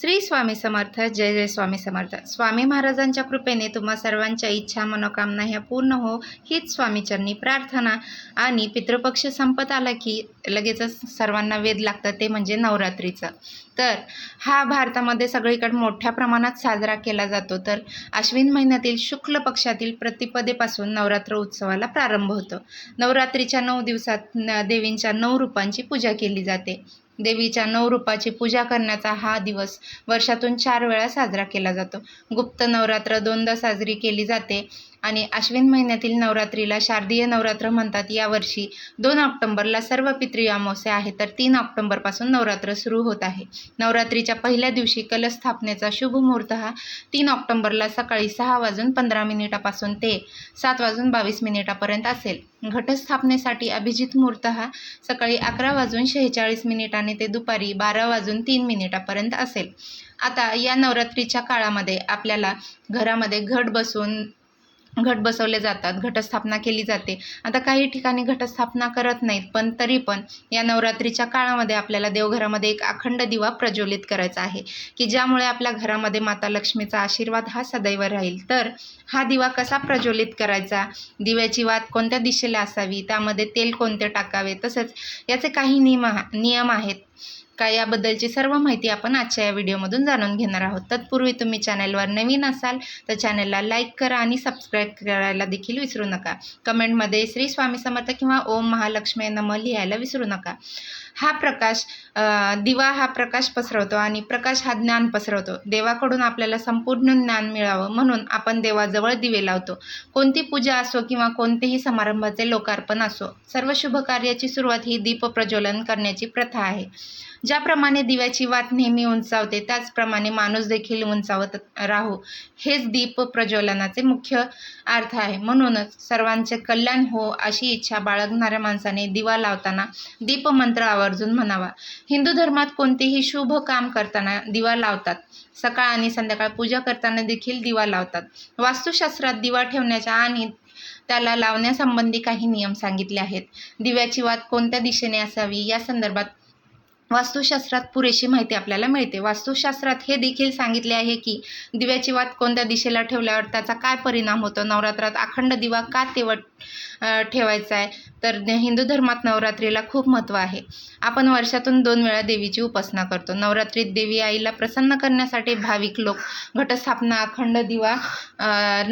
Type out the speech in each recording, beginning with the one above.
श्री स्वामी समर्थ जय जय स्वामी समर्थ. स्वामी महाराजांच्या कृपेने तुम्हा सर्वांच्या इच्छा मनोकामना ह्या पूर्ण हो हीच स्वामीचरणी प्रार्थना. आणि पितृपक्ष संपत आला की लगेचच सर्वांना वेध लागतं ते म्हणजे नवरात्रीचं. तर हा भारतामध्ये सगळीकडे मोठ्या प्रमाणात साजरा केला जातो. तर अश्विन महिन्यातील शुक्ल पक्षातील प्रतिपदेपासून नवरात्र उत्सवाला प्रारंभ होतो. नवरात्रीच्या नऊ दिवसात न- देवींच्या नऊ रूपांची पूजा केली जाते. देवीच्या नऊ रूपाची पूजा करण्याचा हा दिवस वर्षातून चार वेळा साजरा केला जातो. गुप्त नवरात्र दोनदा साजरी केली जाते. आणि आश्विन महिन्यातील नवरात्रीला शारदीय नवरात्र म्हणतात यावर्षी. दोन ऑक्टोंबरला सर्व पितृ अमावस्या आहे तर तीन ऑक्टोंबरपासून नवरात्र सुरू होत आहे. नवरात्रीच्या पहिल्या दिवशी कलश स्थापनेचा शुभ मुहूर्त हा तीन ऑक्टोंबरला सकाळी सहा वाजून पंधरा मिनिटापासून ते सात वाजून बावीस मिनिटापर्यंत असेल. घटस्थापनेसाठी अभिजित मुहूर्त हा सकाळी अकरा वाजून शेहेचाळीस मिनिटाने ते दुपारी बारा वाजून तीन मिनिटापर्यंत असेल. आता या नवरात्रीच्या काळामध्ये आपल्याला घरामध्ये घट बसून घट बसवले जातात घटस्थापना केली जाते. आता काही ठिकाणी घटस्थापना करत नाहीत पण तरी पण या नवरात्रीच्या काळामध्ये आपल्याला देवघरामध्ये एक अखंड दिवा प्रज्वलित करायचा आहे की ज्यामुळे आपल्या घरामध्ये माता लक्ष्मीचा आशीर्वाद हा सदैव राहील. तर हा दिवा कसा प्रज्वलित करायचा? दिव्याची वात कोणत्या दिशेला असावी? त्यामध्ये तेल कोणते टाकावे? तसंच याचे काही नियम नियम आहेत. का याबद्दलची सर्व माहिती आपण आजच्या या व्हिडिओमधून जाणून घेणार आहोत. तत्पूर्वी तुम्ही चॅनलवर नवीन असाल तर चॅनलला लाईक करा आणि सबस्क्राईब करायला देखील विसरू नका. कमेंटमध्ये श्री स्वामी समर्थ किंवा ओम महालक्ष्मी नम लिहायला विसरू नका. हा प्रकाश दिवा हा प्रकाश पसरवतो आणि प्रकाश हा ज्ञान पसरवतो. देवाकडून आपल्याला संपूर्ण ज्ञान मिळावं म्हणून आपण देवाजवळ दिवे लावतो. कोणती पूजा असो किंवा कोणतेही समारंभाचे लोकार्पण असो सर्व शुभ कार्याची सुरुवात ही दीप प्रज्वलन करण्याची प्रथा आहे. ज्याप्रमाणे दिव्याची वात नेहमी उंचावते त्याचप्रमाणे माणूस देखील उंचावत राहू. हेच दीप प्रज्वलनाचे मुख्य अर्थ आहे. म्हणूनच सर्वांचे कल्याण हो अशी इच्छा बाळगणाऱ्या माणसाने दिवा लावताना दीपमंत्र आवर्जून म्हणावा. हिंदू धर्मात कोणतेही शुभ काम करताना दिवा लावतात. सकाळ आणि संध्याकाळ पूजा करताना देखील दिवा लावतात. वास्तुशास्त्रात दिवा ठेवण्याच्या आणि त्याला लावण्यासंबंधी काही नियम सांगितले आहेत. दिव्याची वात कोणत्या दिशेने असावी? या संदर्भात वास्तुशास्त्रात पुरेशी माहिती आपल्याला मिळते. वास्तुशास्त्रात हे देखील सांगितले आहे की दिव्याची वात कोणत्या दिशेला ठेवल्यावर त्याचा काय परिणाम होतो? नवरात्रात अखंड दिवा का तेवट ठेवायचा आहे? तर हिंदू धर्मात नवरात्रीला खूप महत्त्व आहे. आपण वर्षातून दोन वेळा देवीची उपासना करतो. नवरात्रीत देवी आईला प्रसन्न करण्यासाठी भाविक लोक घटस्थापना अखंड दिवा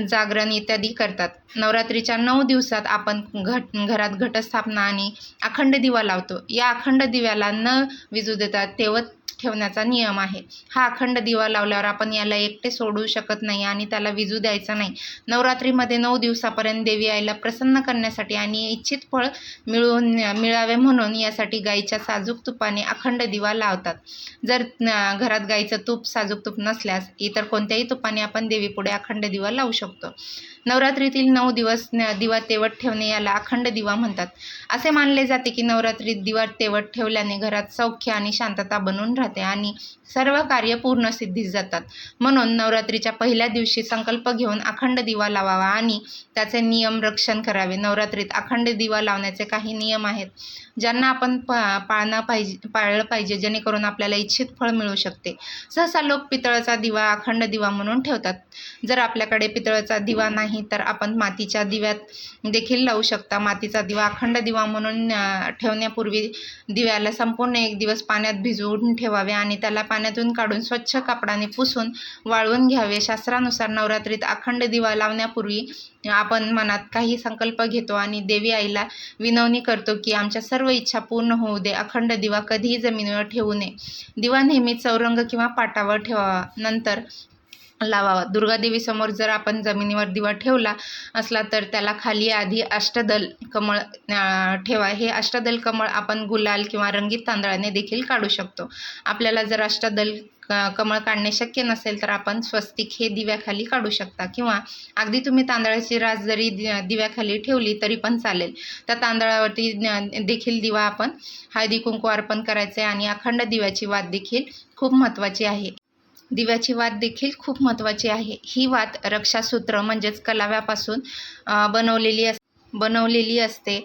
जागरण इत्यादी करतात. नवरात्रीच्या नऊ दिवसात आपण घट घरात घटस्थापना आणि अखंड दिवा लावतो. या अखंड दिव्याला न विजू देतात. तेवत ठेवण्याचा नियम आहे. हा अखंड दिवा लावल्यावर आपण याला एकटे सोडू शकत नाही आणि त्याला विजू द्यायचा नाही. नवरात्रीमध्ये नऊ दिवसापर्यंत देवी आईला प्रसन्न करण्यासाठी आणि इच्छित फळ मिळून मिळावे म्हणून यासाठी गाईच्या साजूक तुपाने अखंड दिवा लावतात. जर घरात गाईचं तूप साजूक तूप नसल्यास इतर कोणत्याही तुपाने आपण देवीपुढे अखंड दिवा लावू शकतो. नवरात्रीतील नऊ दिवस न- दिवा तेवत ठेवणे याला अखंड दिवा म्हणतात. असे मानले जाते की नवरात्रीत दिवा तेवट ठेवल्याने घरात सौख्य आणि शांतता बनून राहते आणि सर्व कार्य पूर्ण सिद्धीस जातात. म्हणून नवरात्रीच्या पहिल्या दिवशी संकल्प घेऊन अखंड दिवा लावावा आणि त्याचे नियम रक्षण करावे. नवरात्रीत अखंड दिवा लावण्याचे काही नियम आहेत ज्यांना आपण प पाळणं पाहिजे पाळलं पाहिजे जेणेकरून आपल्याला इच्छित फळ मिळू शकते. सहसा लोक पितळाचा दिवा अखंड दिवा म्हणून ठेवतात. जर आपल्याकडे पितळाचा दिवा नाही तर आपण मातीच्या दिव्यात देखील लावू शकता. मातीचा दिवा अखंड दिवा म्हणून ठेवण्यापूर्वी दिव्याला संपूर्ण एक दिवस पाण्यात भिजवून ठेवावे आणि त्याला पाण्यातून काढून स्वच्छ कापडाने पुसून वाळवून घ्यावे. शास्त्रानुसार नवरात्रीत अखंड दिवा लावण्यापूर्वी आपण मनात काही संकल्प घेतो आणि देवी आईला विनवणी करतो की आमच्या सर्व इच्छा पूर्ण होऊ दे. अखंड दिवा कधीही जमिनीवर ठेवू नये. दिवा नेहमी चौरंग किंवा पाटावर ठेवावा नंतर लावावा. दुर्गादेवीसमोर जर आपण जमिनीवर दिवा ठेवला असला तर त्याला खाली आधी अष्टदल कमळ ठेवा. हे अष्टदल कमळ आपण गुलाल किंवा रंगीत तांदळाने देखील काढू शकतो. आपल्याला जर अष्टदल क- कमळ काढणे शक्य नसेल तर आपण स्वस्तिक हे दिव्याखाली काढू शकता किंवा अगदी तुम्ही तांदळाची रास जरी दि- दिव्याखाली ठेवली तरी पण चालेल. त्या तांदळावरती देखील दिवा आपण हळदी कुंकू अर्पण करायचे आणि अखंड दिव्याची वाद देखील खूप महत्त्वाची आहे. दिव्याची वात देखील खूप महत्त्वाची आहे. ही वात रक्षासूत्र म्हणजेच कलाव्यापासून बनवलेली अस बनवलेली असते.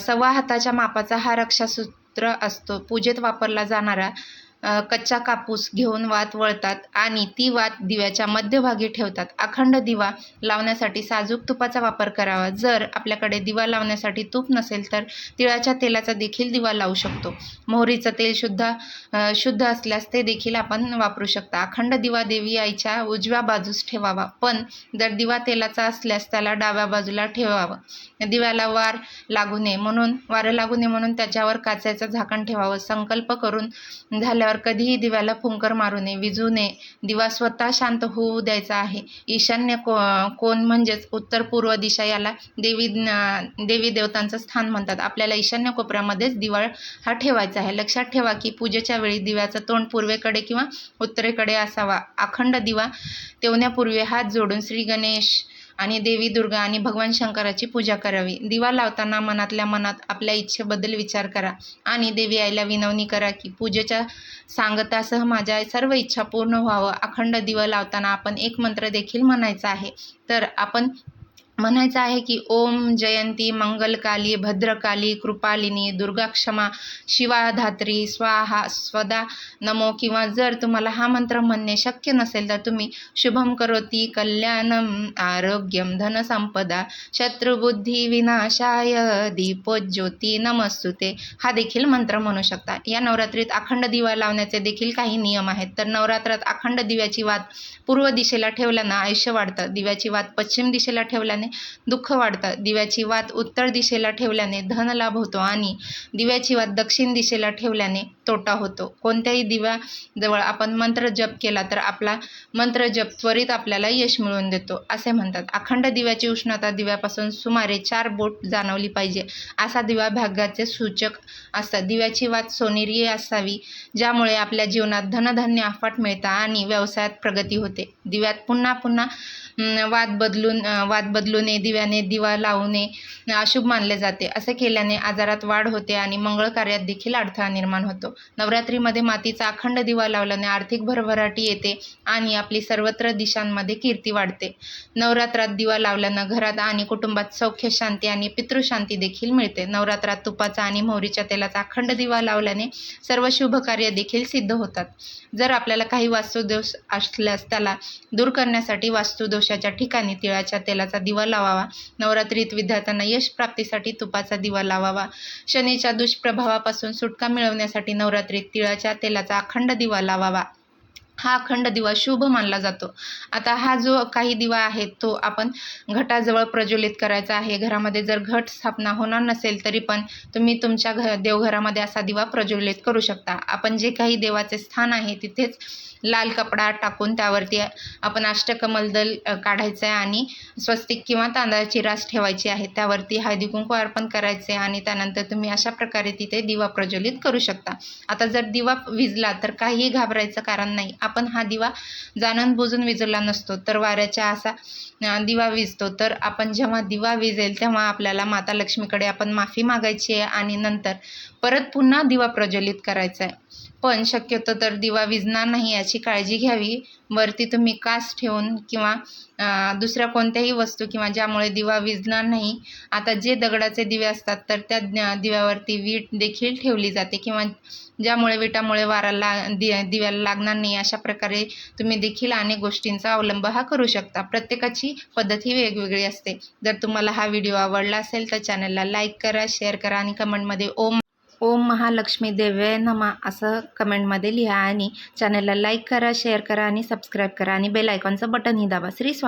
सव्वा हाताच्या मापाचा हा रक्षासूत्र असतो. पूजेत वापरला जाणारा कच्चा कापूस घेऊन वात वळतात आणि ती वात दिव्याच्या मध्यभागी ठेवतात. अखंड दिवा लावण्यासाठी साजूक तुपाचा वापर करावा. जर आपल्याकडे दिवा लावण्यासाठी तूप नसेल तर तिळाच्या तेलाचा देखील दिवा लावू शकतो. मोहरीचं तेल शुद्ध शुद्ध असल्यास ते देखील आपण वापरू शकता. अखंड दिवा देवी आईच्या उजव्या बाजूस ठेवावा. पण जर दिवा तेलाचा असल्यास त्याला डाव्या बाजूला ठेवावं. दिव्याला वार लागू नये म्हणून वारं लागू नये म्हणून त्याच्यावर काचेचं झाकण ठेवावं. संकल्प करून झाल्यावर कधीही दिव्याला फुंकर मारू नये विजू नये. दिवा स्वतः शांत होऊ द्यायचा आहे. ईशान्य को कोण म्हणजेच उत्तर पूर्व दिशा याला देवी देवी देवतांचं स्थान म्हणतात. आपल्याला ईशान्य कोपऱ्यामध्येच दिवाळ हा ठेवायचा आहे. लक्षात ठेवा की पूजेच्या वेळी दिव्याचं तोंड पूर्वेकडे किंवा उत्तरेकडे असावा. अखंड दिवा तेवण्यापूर्वी हात जोडून श्री गणेश आणि देवी दुर्गा आणि भगवान शंकराची पूजा करावी. दिवा लावताना मनातल्या मनात आपल्या इच्छेबद्दल विचार करा आणि देवी आईला विनवणी करा की पूजेच्या सांगतासह माझ्या सर्व इच्छा पूर्ण व्हावं. अखंड दिवा लावताना आपण एक मंत्र देखील म्हणायचा आहे. तर आपण म्हणायचं आहे की ओम जयंती मंगलकाली भद्रकाली कृपालिनी दुर्गाक्षमा शिवाधात्री स्वाहा स्वदा नमो किंवा जर तुम्हाला हा मंत्र म्हणणे शक्य नसेल तर तुम्ही शुभम करोती कल्याणम आरोग्यम धनसंपदा शत्रुबुद्धी विनाशाय दीपोज्योती नमस्तुते. हा देखील मंत्र म्हणू शकता. या नवरात्रीत अखंड दिवा लावण्याचे देखील काही नियम आहेत. तर नवरात्रात अखंड दिव्याची वात पूर्व दिशेला ठेवल्यानं आयुष्य वाढतं. दिव्याची वात पश्चिम दिशेला ठेवल्याने दुःख वाढतात दिव्याची वात उत्तर दिशेला ठेवल्याने धनलाभ होतो आणि दिव्याची वात दक्षिण दिशेला ठेवल्याने तोटा होतो. कोणत्याही दिव्याजवळ आपण मंत्र जप केला तर आपला मंत्र जप त्वरित आपल्याला यश मिळवून देतो असे म्हणतात. अखंड दिव्याची उष्णता दिव्यापासून सुमारे चार बोट जाणवली पाहिजे असा दिवा भाग्याचे सूचक असतात. दिव्याची वात सोनेरी असावी ज्यामुळे आपल्या जीवनात धनधान्य अफाट मिळतं आणि व्यवसायात प्रगती होते. दिव्यात पुन्हा पुन्हा वात बदलून वाद वात बदलू नये दिव्याने दिवा लावू नये अशुभ मानले जाते. असे केल्याने आजारात वाढ होते आणि मंगळ कार्यात देखील अडथळा निर्माण होतो. नवरात्रीमध्ये मातीचा अखंड दिवा लावल्याने आर्थिक भरभराटी येते आणि आपली सर्वत्र दिशांमध्ये कीर्ती वाढते. नवरात्रात दिवा लावल्यानं घरात आणि कुटुंबात सौख्य शांती आणि पितृशांती देखील मिळते. नवरात्रात तुपाचा आणि मोहरीच्या तेलाचा अखंड दिवा लावल्याने सर्व शुभ कार्य देखील सिद्ध होतात. जर आपल्याला काही वास्तुदोष असल्यास त्याला दूर करण्यासाठी पुरुषाच्या ठिकाणी तिळाच्या तेलाचा दिवा लावावा. नवरात्रीत विद्यार्थ्यांना यश प्राप्तीसाठी तुपाचा दिवा लावावा. शनीच्या दुष्प्रभावापासून सुटका मिळवण्यासाठी नवरात्रीत तिळाच्या तेलाचा अखंड दिवा लावावा. हा अखंड दिवा शुभ मानला जातो. आता हा जो काही दिवा आहे तो आपण घटाजवळ प्रज्वलित करायचा आहे. घरामध्ये जर घट स्थापना होणार नसेल तरी पण तुम्ही तुमच्या घ देवघरामध्ये असा दिवा प्रज्वलित करू शकता. आपण जे काही देवाचे स्थान आहे तिथेच लाल कपडा टाकून त्यावरती आपण अष्टकमल दल काढायचं आहे आणि स्वस्तिक किंवा तांदळाची रास ठेवायची आहे. त्यावरती हळदी कुंकू अर्पण करायचे आणि त्यानंतर तुम्ही अशा प्रकारे तिथे दिवा प्रज्वलित करू शकता. आता जर दिवा विजला तर काहीही घाबरायचं कारण नाही. आपण हा दिवा जाणून बुजून विजवला नसतो. तर वाऱ्याच्या असा दिवा विजतो. तर आपण जेव्हा दिवा विजेल तेव्हा आपल्याला माता लक्ष्मीकडे आपण माफी मागायची आहे आणि नंतर परत पुन्हा दिवा प्रज्वलित करायचा आहे पण शक्यतो तर दिवा विजणार नाही याची काळजी घ्यावी. वरती तुम्ही कास ठेवून किंवा दुसऱ्या कोणत्याही वस्तू किंवा ज्यामुळे दिवा विजणार नाही आता जे दगडाचे दिवे असतात तर त्या दिव्यावरती वीट देखील ठेवली जाते किंवा ज्यामुळे विटामुळे वारा ला दि दिव्याला लागणार नाही अशा प्रकारे तुम्ही देखील अनेक गोष्टींचा अवलंब हा करू शकता. प्रत्येकाची पद्धत ही वेगवेगळी असते. जर तुम्हाला हा व्हिडिओ आवडला असेल तर चॅनलला लाईक करा शेअर करा आणि कमेंटमध्ये ओम ओम महालक्ष्मी देव्य नमा असं कमेंटमध्ये लिहा आणि चॅनलला लाईक करा शेअर करा आणि सबस्क्राईब करा आणि बेल आयकॉनचं बटनही दाबा. श्री स्वामी.